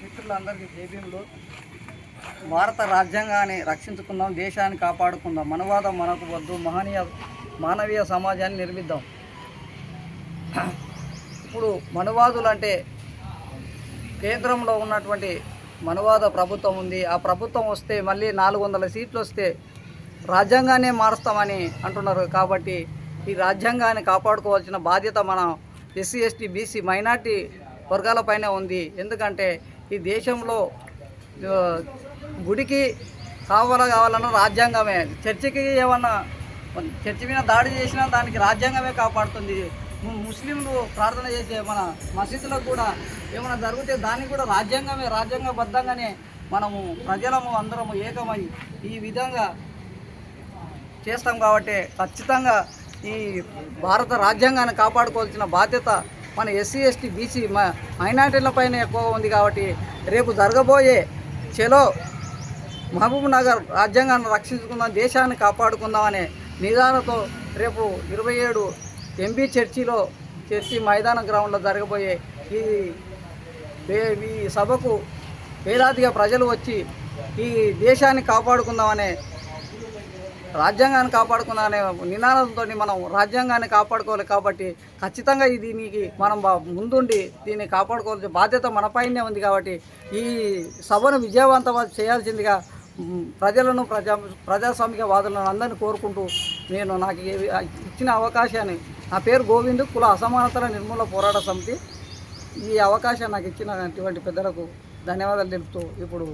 మిత్రులందరికీ జేబీఎంలు భారత రాజ్యాంగాన్ని రక్షించుకుందాం దేశాన్ని కాపాడుకుందాం. మనవాదం మనకు వద్దు మహనీయ మానవీయ సమాజాన్ని నిర్మిద్దాం. ఇప్పుడు మనువాదులు అంటే కేంద్రంలో ఉన్నటువంటి మనువాద ప్రభుత్వం ఉంది. ఆ ప్రభుత్వం వస్తే మళ్ళీ నాలుగు వందల సీట్లు వస్తే రాజ్యాంగాన్నే మారుస్తామని అంటున్నారు. కాబట్టి ఈ రాజ్యాంగాన్ని కాపాడుకోవాల్సిన బాధ్యత మనం ఎస్సీ ఎస్టీ బీసీ మైనార్టీ వర్గాలపైనే ఉంది. ఎందుకంటే ఈ దేశంలో గుడికి కావాల కావాలన్న రాజ్యాంగమే. చర్చికి ఏమన్నా చర్చి మీద దాడి చేసినా దానికి రాజ్యాంగమే కాపాడుతుంది. ముస్లింలు ప్రార్థన చేసే మన మసీదులకు కూడా ఏమైనా జరిగితే దానికి కూడా రాజ్యాంగమే రాజ్యాంగబద్ధంగానే మనము ప్రజలము అందరము ఏకమై ఈ విధంగా చేస్తాం కాబట్టి ఖచ్చితంగా ఈ భారత రాజ్యాంగాన్ని కాపాడుకోవాల్సిన బాధ్యత మన ఎస్సీ ఎస్టీ బీసీ మైనార్టీలపైన ఎక్కువ ఉంది కాబట్టి రేపు జరగబోయే చెలో మహబూబ్ నగర్ రాజ్యాంగాన్ని రక్షించుకుందాం దేశాన్ని కాపాడుకుందామనే నిదానతో రేపు ఇరవై ఏడు ఎంబీ చర్చిలో చర్చి మైదాన గ్రౌండ్లో జరగబోయే ఈ ఈ సభకు వేలాదిగా ప్రజలు వచ్చి ఈ దేశాన్ని కాపాడుకుందామనే రాజ్యాంగాన్ని కాపాడుకుందామనే నినాదంతో మనం రాజ్యాంగాన్ని కాపాడుకోవాలి కాబట్టి ఖచ్చితంగా ఇది దీనికి మనం ముందుండి దీన్ని కాపాడుకోవాల్సిన బాధ్యత మనపైనే ఉంది కాబట్టి ఈ సభను విజయవంతం చేయాల్సిందిగా ప్రజలను ప్రజా ప్రజాస్వామిక వాదులను అందరినీ కోరుకుంటూ నేను నాకు ఇచ్చిన అవకాశాన్ని నా పేరు గోవింద్ కుల అసమానతల నిర్మూలన పోరాట సమితి. ఈ అవకాశం నాకు ఇచ్చినటువంటి పెద్దలకు ధన్యవాదాలు తెలుపుతూ ఇప్పుడు